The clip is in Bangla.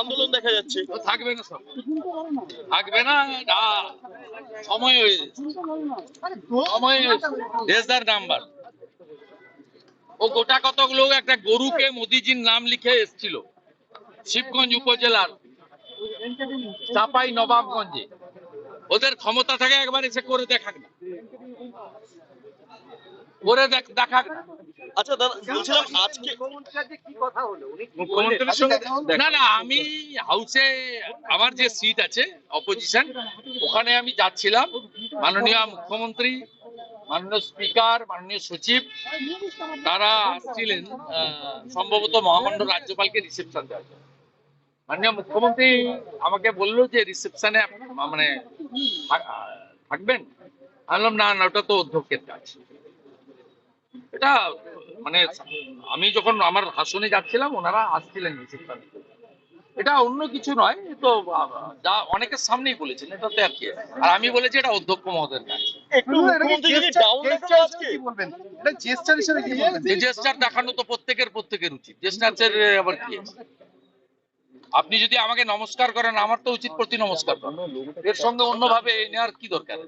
আন্দোলন দেখা যাচ্ছে। থাকবে না থাকবে না সময় সময় নাম্বার। ও গোটা কতক লোক একটা গরুকে মোদিজির নাম লিখে এসছিল। শিবগঞ্জ উপজেলার চাপাই নবাবগঞ্জে। ওদের ক্ষমতা থাকে একবার এসে করে দেখাক না। করে দেখাক। আচ্ছা দাদা বলছিলাম আজকে মুখ্যমন্ত্রীর সঙ্গে না না আমি হাউসে আমার যে সিট আছে অপোজিশন ওখানে আমি যাচ্ছিলাম। মাননীয় মুখ্যমন্ত্রী মাননীয় স্পিকার মাননীয় সচিব তারা আসছিলেন আহ, সম্ভবত মহামান্য রাজ্যপালকে রিসেপশন দেওয়ার জন্য। মাননীয় মুখ্যমন্ত্রী আমাকে বলল যে রিসেপশনে মানে থাকবেন? আমি বললাম না না ওটা তো অধ্যক্ষের কাজ। এটা মানে আমি যখন আমার হাসনে যাচ্ছিলাম ওনারা আসছিলেন রিসেপশন এটা অন্য কিছু নয় তো যা অনেকের সামনেই বলেছেন এটা তো আর কি। আর আমি বলেছি এটা অধ্যক্ষ মহোদয়ের কাজ। জেস্টার দেখানো তো প্রত্যেকের প্রত্যেকের উচিত। জেস্টার আবার কি আছে? আপনি যদি আমাকে নমস্কার করেন, আমার তো উচিত প্রতি নমস্কার করা। এর সঙ্গে অন্যভাবে নেওয়ার কি দরকার?